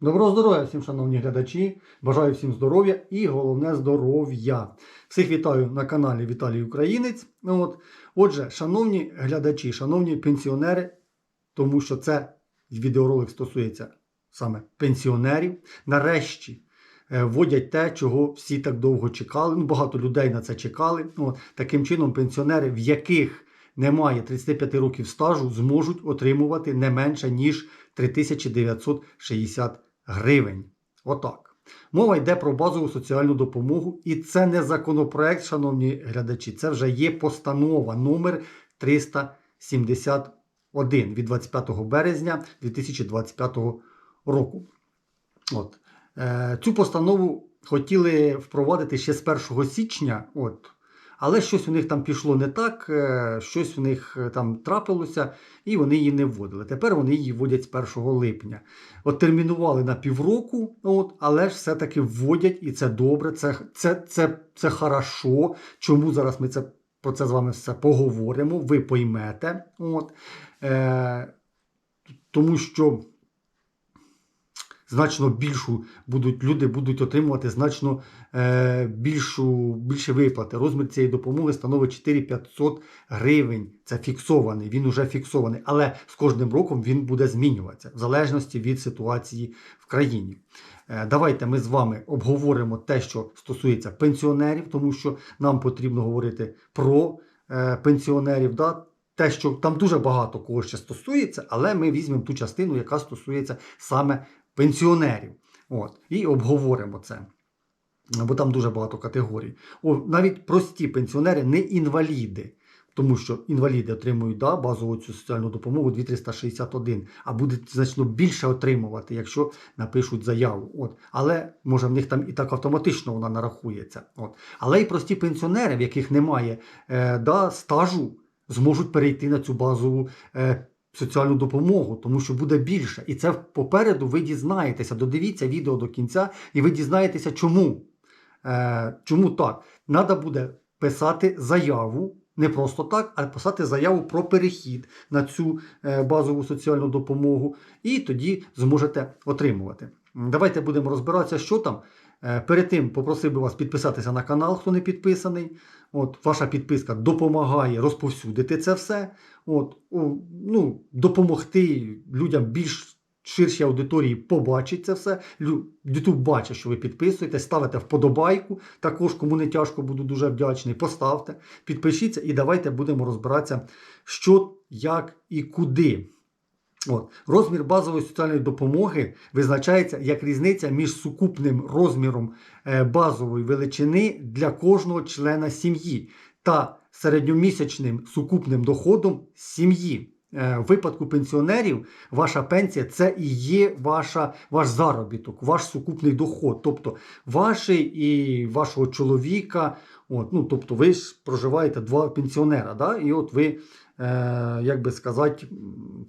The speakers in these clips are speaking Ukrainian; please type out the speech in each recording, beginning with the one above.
Доброго здоров'я всім, шановні глядачі. Бажаю всім здоров'я і головне здоров'я. Всіх вітаю на каналі Віталій Українець. От. Отже, шановні глядачі, шановні пенсіонери, тому що це відеоролик стосується саме пенсіонерів. Нарешті е, вводять те, чого всі так довго чекали. Ну, багато людей на це чекали. От. Таким чином, пенсіонери, в яких немає 35 років стажу, зможуть отримувати не менше, ніж 3960 гривень. Отак. Мова йде про базову соціальну допомогу, і це не законопроект, шановні глядачі, це вже є постанова номер 371 від 25 березня 2025 року. От. Е, цю постанову хотіли впровадити ще з 1 січня. От. Але щось у них там пішло не так, е, щось у них е, там трапилося, і вони її не вводили. Тепер вони її вводять з 1 липня. От термінували на півроку, от, але ж все-таки вводять, і це добре, це, це, це, це хорошо. Чому зараз ми це, про це з вами все поговоримо, ви поймете. От. Е, тому що значно більшу будуть люди будуть отримувати значно е, більшу, більше виплати. Розмір цієї допомоги становить 4500 гривень. Це фіксований, він уже фіксований, але з кожним роком він буде змінюватися в залежності від ситуації в країні. Е, Давайте ми з вами обговоримо те, що стосується пенсіонерів, тому що нам потрібно говорити про е, пенсіонерів. Да? Те, що там дуже багато кого ще стосується, але ми візьмемо ту частину, яка стосується саме пенсіонерів. От, І обговоримо це. Бо там дуже багато категорій. О, навіть прості пенсіонери, не інваліди. Тому що інваліди отримують да, базову цю соціальну допомогу 2361, а будуть значно більше отримувати, якщо напишуть заяву. От. Але може в них там і так автоматично вона нарахується. От. Але і прості пенсіонери, в яких немає е, да, стажу, зможуть перейти на цю базову е, соціальну допомогу, тому що буде більше. І це попереду ви дізнаєтеся. Додивіться відео до кінця, і ви дізнаєтеся, чому. Е, чому так? Треба буде писати заяву. Не просто так, а писати заяву про перехід на цю е, базову соціальну допомогу, і тоді зможете отримувати. Давайте будемо розбиратися, що там. Е, Перед тим попросив би вас підписатися на канал, хто не підписаний. От, Ваша підписка допомагає розповсюдити це все. От, ну, Допомогти людям більш ширшій аудиторії побачить це все. YouTube бачить, що ви підписуєте, ставите вподобайку. Також, кому не тяжко, буду дуже вдячний. Поставте, підпишіться і давайте будемо розбиратися, що, як і куди. От. Розмір базової соціальної допомоги визначається як різниця між сукупним розміром е, базової величини для кожного члена сім'ї та середньомісячним сукупним доходом сім'ї. Е, В випадку пенсіонерів ваша пенсія це і є ваша, ваш заробіток, ваш сукупний доход, тобто ваший і вашого чоловіка. От, ну, тобто ви ж проживаєте два пенсіонера, да? і от ви, як би сказати,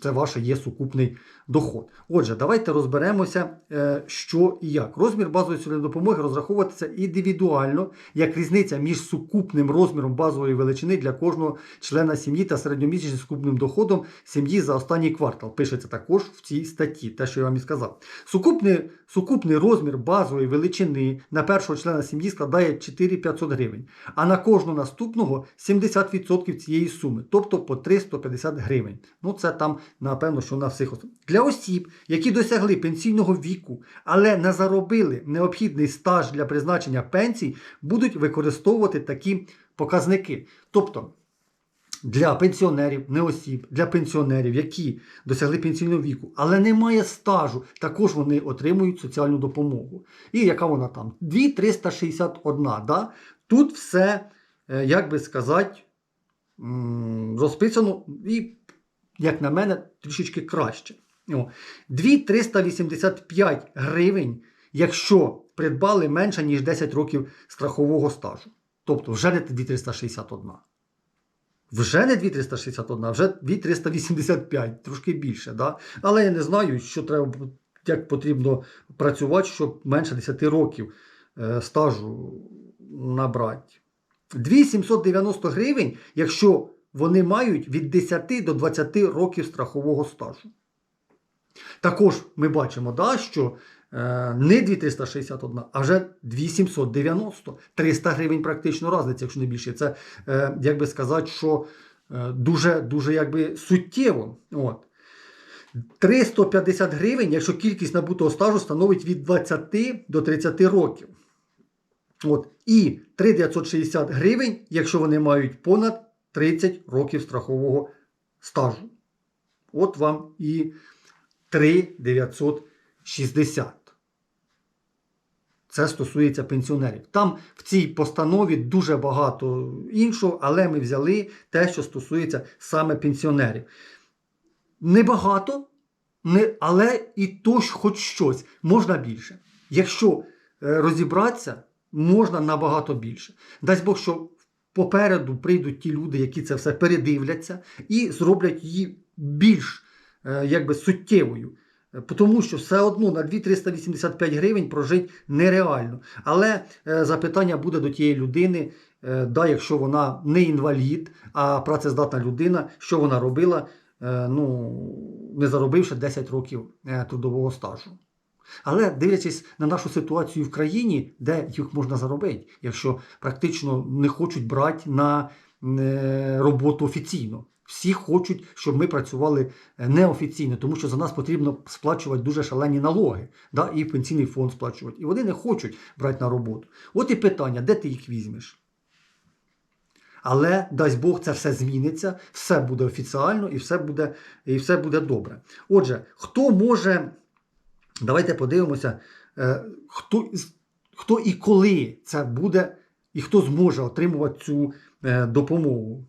це ваше є сукупний доход. Отже, давайте розберемося, е, що і як. Розмір базової соціальної допомоги розраховуватися індивідуально, як різниця між сукупним розміром базової величини для кожного члена сім'ї та середньомісячним сукупним доходом сім'ї за останній квартал. Пишеться також в цій статті, те, що я вам і сказав. Сукупний, сукупний розмір базової величини на першого члена сім'ї складає 4500 гривень, а на кожного наступного 70% цієї суми, тобто по 350 гривень. Ну, це там, напевно, що на всіх. ос- Для осіб, які досягли пенсійного віку, але не заробили необхідний стаж для призначення пенсій, будуть використовувати такі показники. Тобто, для пенсіонерів, не осіб, для пенсіонерів, які досягли пенсійного віку, але немає стажу, також вони отримують соціальну допомогу. І яка вона там? 2361. Да? Тут все, е, як би сказати, розписано і, як на мене, трішечки краще. О, 2385 гривень, якщо придбали менше, ніж 10 років страхового стажу. Тобто вже не 2361. Вже не 2361, а вже 2385, трошки більше. Да? Але я не знаю, що треба, як потрібно працювати, щоб менше 10 років е, стажу набрати. 2790 гривень, якщо вони мають від 10 до 20 років страхового стажу. Також ми бачимо, да, що е, не 2361, а вже 2790. 300 гривень практично різниця, якщо не більше. Це, е, як би сказати, що е, дуже, дуже якби суттєво. От. 350 гривень, якщо кількість набутого стажу становить від 20 до 30 років. От. І 3960 гривень, якщо вони мають понад 30 років страхового стажу. От вам і 3960. Це стосується пенсіонерів. Там в цій постанові дуже багато іншого, але ми взяли те, що стосується саме пенсіонерів. Небагато, не, але і то хоч щось можна більше. Якщо е, розібратися, можна набагато більше. Дасть Бог, що попереду прийдуть ті люди, які це все передивляться, і зроблять її більш якби, суттєвою. Е, Тому що все одно на 2-385 гривень прожити нереально. Але е, запитання буде до тієї людини, е, да, якщо вона не інвалід, а працездатна людина, що вона робила, е, ну, не заробивши 10 років е, трудового стажу. Але дивлячись на нашу ситуацію в країні, де їх можна заробити, якщо практично не хочуть брати на е, роботу офіційно. Всі хочуть, щоб ми працювали е, неофіційно, тому що за нас потрібно сплачувати дуже шалені налоги, да, і пенсійний фонд сплачувати. І вони не хочуть брати на роботу. От і питання, де ти їх візьмеш? Але дасть Бог, це все зміниться, все буде офіціально і все буде, і все буде добре. Отже, хто може, давайте подивимося, е, хто, хто і коли це буде, і хто зможе отримувати цю е, допомогу.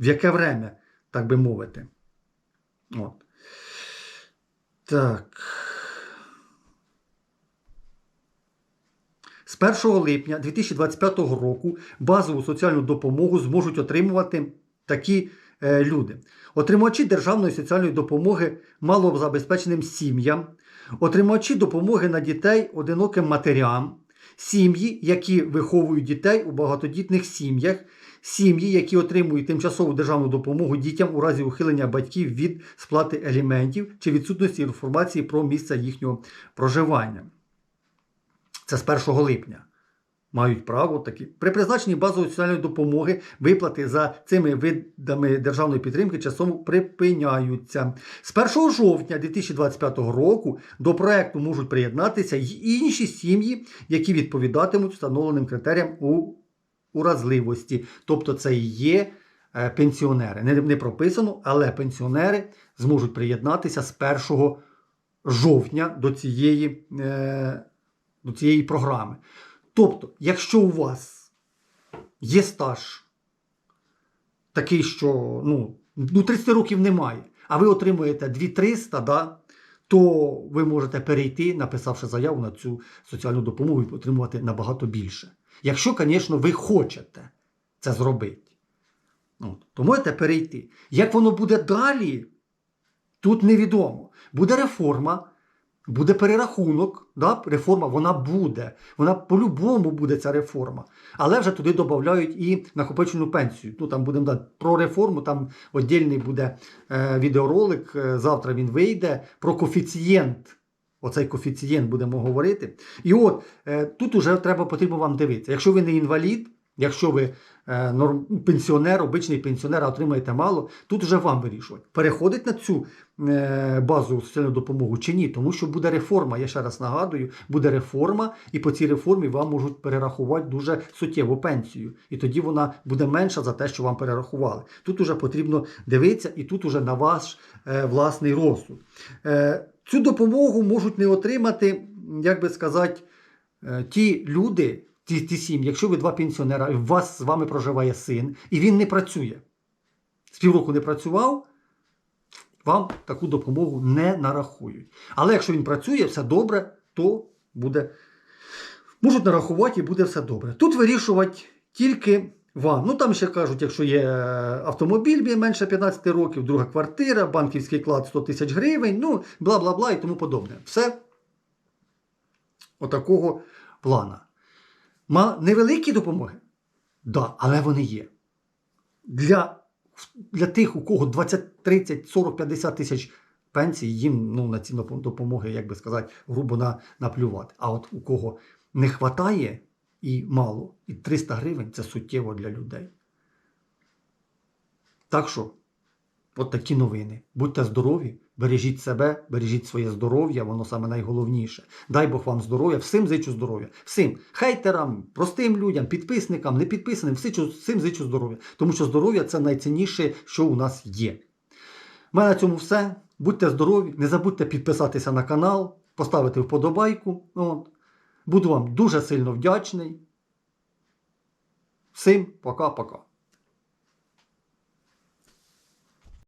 В яке время, так би мовити. От. Так. З 1 липня 2025 року базову соціальну допомогу зможуть отримувати такі е, люди. Отримувачі державної соціальної допомоги малозабезпеченим сім'ям, отримувачі допомоги на дітей одиноким матерям, сім'ї, які виховують дітей у багатодітних сім'ях, сім'ї, які отримують тимчасову державну допомогу дітям у разі ухилення батьків від сплати аліментів чи відсутності інформації про місце їхнього проживання. Це з 1 липня. Мають право такі. При призначенні базової соціальної допомоги виплати за цими видами державної підтримки часом припиняються. З 1 жовтня 2025 року до проекту можуть приєднатися й інші сім'ї, які відповідатимуть встановленим критеріям у уразливості. Тобто це і є е, пенсіонери. Не, не прописано, але пенсіонери зможуть приєднатися з 1 жовтня до цієї. Е, до цієї програми. Тобто, якщо у вас є стаж такий, що ну, ну 30 років немає, а ви отримуєте 2300, да, то ви можете перейти, написавши заяву на цю соціальну допомогу і отримувати набагато більше. Якщо, звісно, ви хочете це зробити. От, то можете перейти. Як воно буде далі, тут невідомо. Буде реформа. Буде перерахунок, да? реформа вона буде. Вона по-любому буде ця реформа. Але вже туди додають і накопичену пенсію. Ну там будемо дати про реформу, там віддільний буде е, відеоролик. е, завтра він вийде про коефіцієнт. Оцей коефіцієнт будемо говорити. І от е, тут уже треба потрібно вам дивитися. Якщо ви не інвалід, якщо ви е, пенсіонер, обичний пенсіонер, а отримаєте мало, тут вже вам вирішувати. Переходить на цю е, базову соціальну допомогу чи ні, тому що буде реформа. Я ще раз нагадую, буде реформа, і по цій реформі вам можуть перерахувати дуже суттєву пенсію. І тоді вона буде менша за те, що вам перерахували. Тут уже потрібно дивитися, і тут уже на ваш е, власний розсуд. Цю допомогу можуть не отримати, як би сказати, ті люди. Ті, ті сім'ї, якщо ви два пенсіонера, і вас з вами проживає син, і він не працює, з півроку не працював, вам таку допомогу не нарахують. Але якщо він працює, все добре, то буде. Можуть нарахувати і буде все добре. Тут вирішувати тільки вам. Ну там ще кажуть, якщо є автомобіль менше 15 років, друга квартира, банківський клад 100 тисяч гривень, ну бла бла бла і тому подобне. Все отакого плана. Невеликі допомоги? Да, але вони є. Для, для тих, у кого 20, 30, 40, 50 тисяч пенсії, їм ну, на ці допомоги, як би сказати, грубо на, наплювати. А от у кого не вистачає і мало, і 300 гривень це суттєво для людей. Так що, от такі новини. Будьте здорові, бережіть себе, бережіть своє здоров'я, воно саме найголовніше. Дай Бог вам здоров'я, всім зичу здоров'я. Всім хейтерам, простим людям, підписникам, не підписаним, всичу- всім зичу здоров'я. Тому що здоров'я це найцінніше, що у нас є. У мене на цьому все. Будьте здорові, не забудьте підписатися на канал, поставити вподобайку. От. Буду вам дуже сильно вдячний. Всім пока-пока.